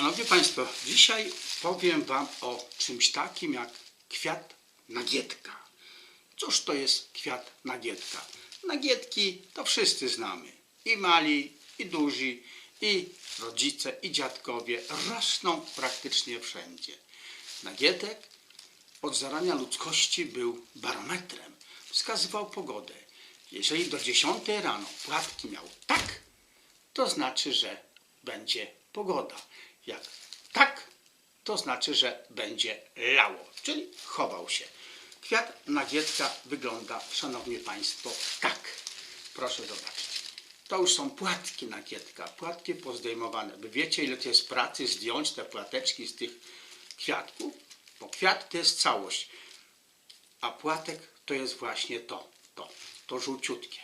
Szanowni Państwo, dzisiaj powiem Wam o czymś takim jak kwiat nagietka. Cóż to jest kwiat nagietka? Nagietki to wszyscy znamy. I mali, i duzi, i rodzice, i dziadkowie rosną praktycznie wszędzie. Nagietek od zarania ludzkości był barometrem. Wskazywał pogodę. Jeżeli do 10 rano płatki miał tak, to znaczy, że będzie pogoda. Jak tak, to znaczy, że będzie lało, czyli chował się. Kwiat nagietka wygląda, szanowni państwo, tak. Proszę zobaczyć. To już są płatki nagietka, płatki pozdejmowane. Wy wiecie, ile to jest pracy zdjąć te płateczki z tych kwiatków? Bo kwiat to jest całość, a płatek to jest właśnie to, to, to żółciutkie.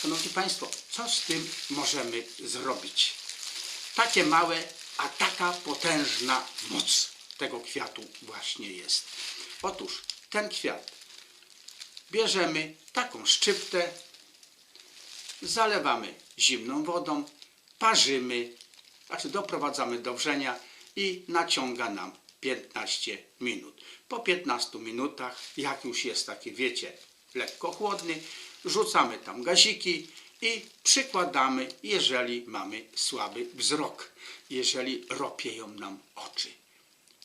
Szanowni Państwo, co z tym możemy zrobić? Takie małe, a taka potężna moc tego kwiatu właśnie jest. Otóż ten kwiat bierzemy taką szczyptę, zalewamy zimną wodą, parzymy, znaczy doprowadzamy do wrzenia i naciąga nam 15 minut. Po 15 minutach, jak już jest taki, wiecie, lekko chłodny, rzucamy tam gaziki i przykładamy, jeżeli mamy słaby wzrok, jeżeli ropieją nam oczy.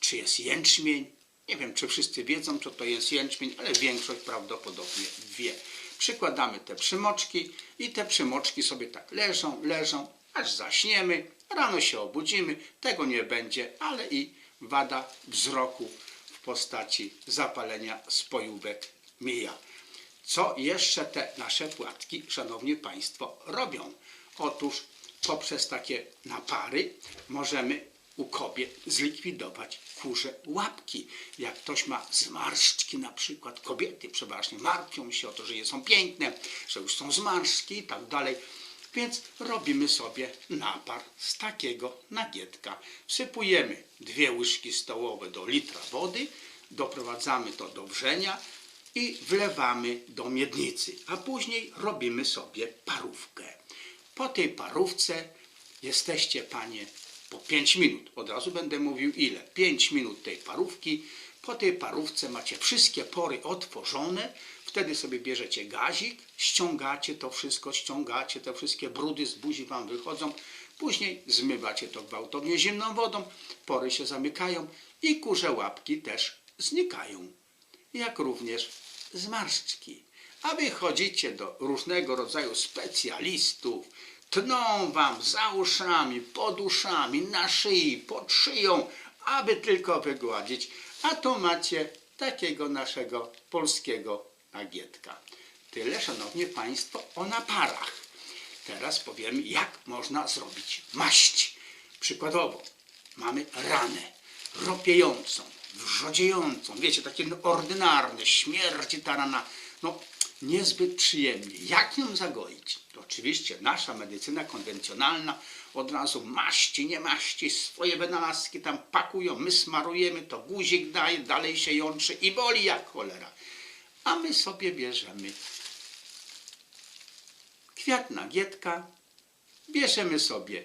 Czy jest jęczmień? Nie wiem, czy wszyscy wiedzą, co to jest jęczmień, ale większość prawdopodobnie wie. Przykładamy te przymoczki i te przymoczki sobie tak leżą, leżą, aż zaśniemy. Rano się obudzimy, tego nie będzie, ale i wada wzroku w postaci zapalenia spojówek mija. Co jeszcze te nasze płatki, szanowni państwo, robią? Otóż poprzez takie napary możemy u kobiet zlikwidować kurze łapki. Jak ktoś ma zmarszczki na przykład, kobiety przeważnie martwią się o to, że je są piękne, że już są zmarszczki i tak dalej. Więc robimy sobie napar z takiego nagietka. Wsypujemy dwie łyżki stołowe do litra wody, doprowadzamy to do wrzenia i wlewamy do miednicy, a później robimy sobie parówkę. Po tej parówce jesteście panie po 5 minut. Od razu będę mówił ile. 5 minut tej parówki. Po tej parówce macie wszystkie pory otworzone. Wtedy sobie bierzecie gazik, ściągacie to wszystko, ściągacie te wszystkie brudy z buzi wam wychodzą. Później zmywacie to gwałtownie zimną wodą, pory się zamykają i kurze łapki też znikają. Jak również zmarszczki. A wy chodzicie do różnego rodzaju specjalistów, tną wam za uszami, pod uszami, na szyi, pod szyją, aby tylko wygładzić. A tu macie takiego naszego polskiego nagietka. Tyle, szanowni państwo, o naparach. Teraz powiem, jak można zrobić maść. Przykładowo, mamy ranę ropiejącą, wrzodziejącą, wiecie, takie no, ordynarne, śmierci ta rana, no niezbyt przyjemnie. Jak ją zagoić? Oczywiście nasza medycyna konwencjonalna od razu maści, nie maści, swoje wynalazki tam pakują, my smarujemy, to guzik daje, dalej się jączy i boli jak cholera. A my sobie bierzemy kwiat nagietka, bierzemy sobie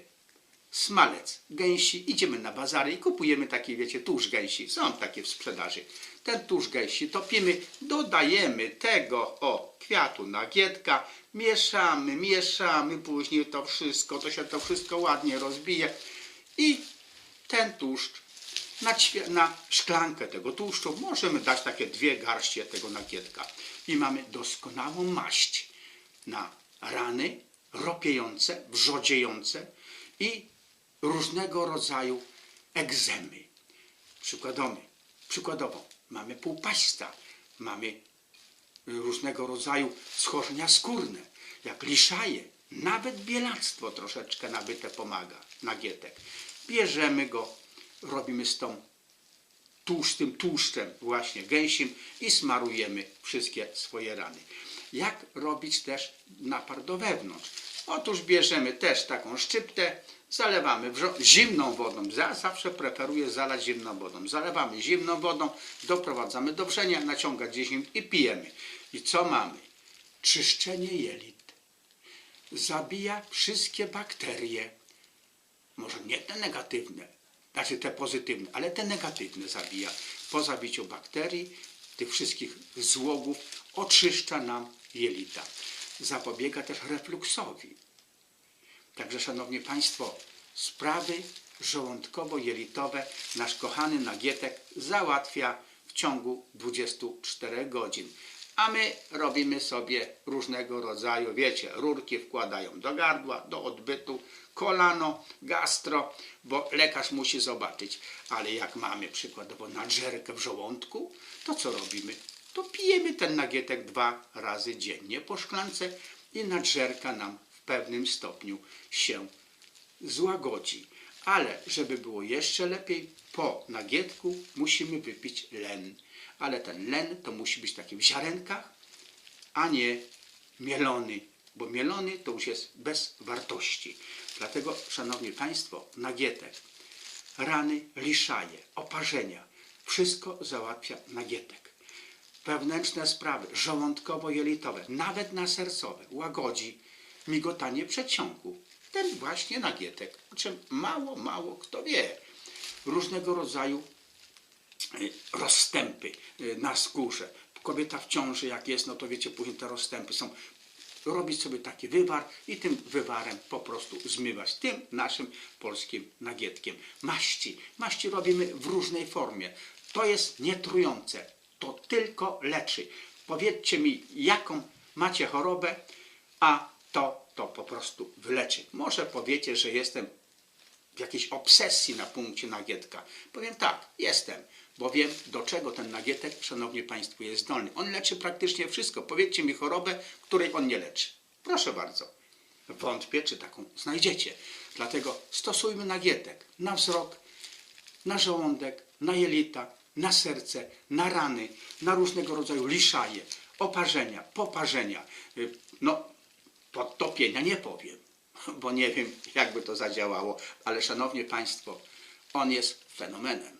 smalec gęsi, idziemy na bazary i kupujemy taki, wiecie, tusz gęsi. Są takie w sprzedaży. Ten tusz gęsi topimy, dodajemy tego, o, kwiatu nagietka, mieszamy, mieszamy później to wszystko, to się to wszystko ładnie rozbije i ten tłuszcz na, na szklankę tego tłuszczu możemy dać takie dwie garście tego nagietka i mamy doskonałą maść na rany ropiejące, wrzodziejące i różnego rodzaju egzemy. Przykładowo, przykładowo mamy półpaśca, mamy różnego rodzaju schorzenia skórne, jak liszaje, nawet bielactwo troszeczkę nabyte pomaga, nagietek. Bierzemy go, robimy z tą tłustym tłuszczem właśnie gęsim i smarujemy wszystkie swoje rany. Jak robić też napar do wewnątrz? Otóż bierzemy też taką szczyptę, zalewamy zimną wodą. Ja zawsze preferuję zalać zimną wodą. Zalewamy zimną wodą, doprowadzamy do wrzenia, naciąga 10 minut i pijemy. I co mamy? Czyszczenie jelit. Zabija wszystkie bakterie. Może nie te negatywne, Znaczy te pozytywne, ale te negatywne zabija. Po zabiciu bakterii, tych wszystkich złogów, oczyszcza nam jelita. Zapobiega też refluksowi. Także, Szanowni Państwo, sprawy żołądkowo-jelitowe nasz kochany Nagietek załatwia w ciągu 24 godzin. A my robimy sobie różnego rodzaju, wiecie, rurki wkładają do gardła, do odbytu, kolano, gastro, bo lekarz musi zobaczyć. Ale jak mamy przykładowo nadżerkę w żołądku, to co robimy? To pijemy ten nagietek dwa razy dziennie po szklance i nadżerka nam w pewnym stopniu się złagodzi. Ale żeby było jeszcze lepiej, po nagietku musimy wypić len. Ale ten len to musi być taki w ziarenkach, a nie mielony, bo mielony to już jest bez wartości. Dlatego, Szanowni Państwo, nagietek, rany, liszaje, oparzenia, wszystko załatwia nagietek. Wewnętrzne sprawy, żołądkowo-jelitowe, nawet na sercowe, łagodzi migotanie przedsionku. Ten właśnie nagietek, o czym mało, mało kto wie. Różnego rodzaju y, rozstępy y, na skórze. Kobieta w ciąży, jak jest, no to wiecie, później te rozstępy są. Robić sobie taki wywar i tym wywarem po prostu zmywać. Tym naszym polskim nagietkiem. Maści. Maści robimy w różnej formie. To jest nietrujące. To tylko leczy. Powiedzcie mi, jaką macie chorobę, a to, to po prostu wyleczy. Może powiecie, że jestem w jakiejś obsesji na punkcie nagietka. Powiem tak, jestem, bo wiem do czego ten nagietek, szanowni państwo, jest zdolny. On leczy praktycznie wszystko. Powiedzcie mi chorobę, której on nie leczy. Proszę bardzo. Wątpię, czy taką znajdziecie. Dlatego stosujmy nagietek na wzrok, na żołądek, na jelita, na serce, na rany, na różnego rodzaju liszaje, oparzenia, poparzenia, y, no podtopienia nie powiem, bo nie wiem jakby to zadziałało, ale szanowni państwo, on jest fenomenem.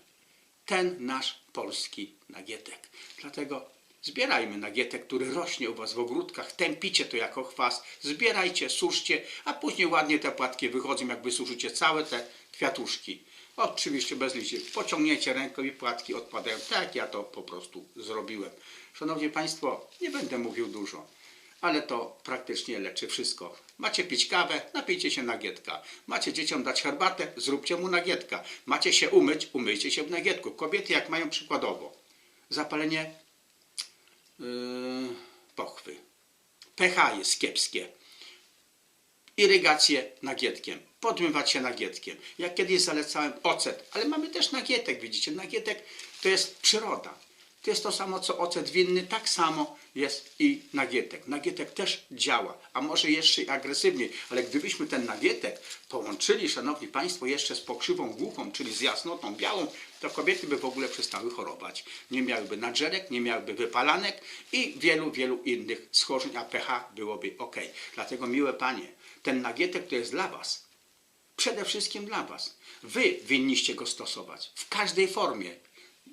Ten nasz polski nagietek. Dlatego zbierajmy nagietek, który rośnie u was w ogródkach, tępicie to jako chwast, zbierajcie, suszcie, a później ładnie te płatki wychodzą, jak wysuszycie całe te kwiatuszki. Oczywiście bez liści. Pociągniecie ręką i płatki odpadają. Tak ja to po prostu zrobiłem. Szanowni Państwo, nie będę mówił dużo, ale to praktycznie leczy wszystko. Macie pić kawę, napijcie się nagietka. Macie dzieciom dać herbatę, zróbcie mu nagietka. Macie się umyć, umyjcie się w nagietku. Kobiety jak mają przykładowo zapalenie yy, pochwy, pH jest kiepskie, irygację nagietkiem, podmywać się nagietkiem. Jak kiedyś zalecałem ocet, ale mamy też nagietek, widzicie, nagietek to jest przyroda. To jest to samo co ocet winny, tak samo jest i nagietek. Nagietek też działa, a może jeszcze agresywniej, ale gdybyśmy ten nagietek połączyli, szanowni państwo, jeszcze z pokrzywą głuchą, czyli z jasnotą białą, to kobiety by w ogóle przestały chorować. Nie miałyby nadżerek, nie miałyby wypalanek i wielu, wielu innych schorzeń, a pH byłoby ok. Dlatego, miłe panie, ten nagietek to jest dla was. Przede wszystkim dla was. Wy winniście go stosować w każdej formie.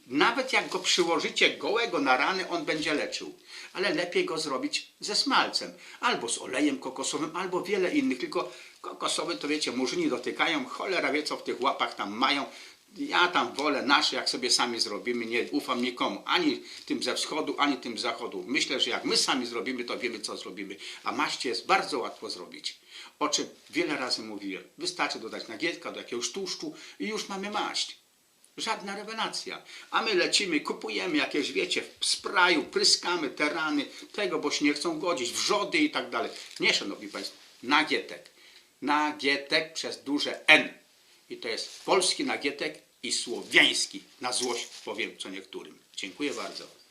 Nawet jak go przyłożycie gołego na rany, on będzie leczył. Ale lepiej go zrobić ze smalcem. Albo z olejem kokosowym, albo wiele innych. Tylko kokosowy to wiecie, murzyni dotykają, cholera wie co w tych łapach tam mają. Ja tam wolę nasze, jak sobie sami zrobimy, nie ufam nikomu, ani tym ze wschodu, ani tym z zachodu. Myślę, że jak my sami zrobimy, to wiemy, co zrobimy. A maście jest bardzo łatwo zrobić. O czym wiele razy mówiłem. Wystarczy dodać nagietka do jakiegoś tłuszczu i już mamy maść. Żadna rewelacja. A my lecimy, kupujemy jakieś, wiecie, w spraju, pryskamy te rany, tego, bo się nie chcą godzić, wrzody i tak dalej. Nie, szanowni państwo, nagietek. Nagietek przez duże N. I to jest polski nagietek i słowiański. Na złość powiem co niektórym. Dziękuję bardzo.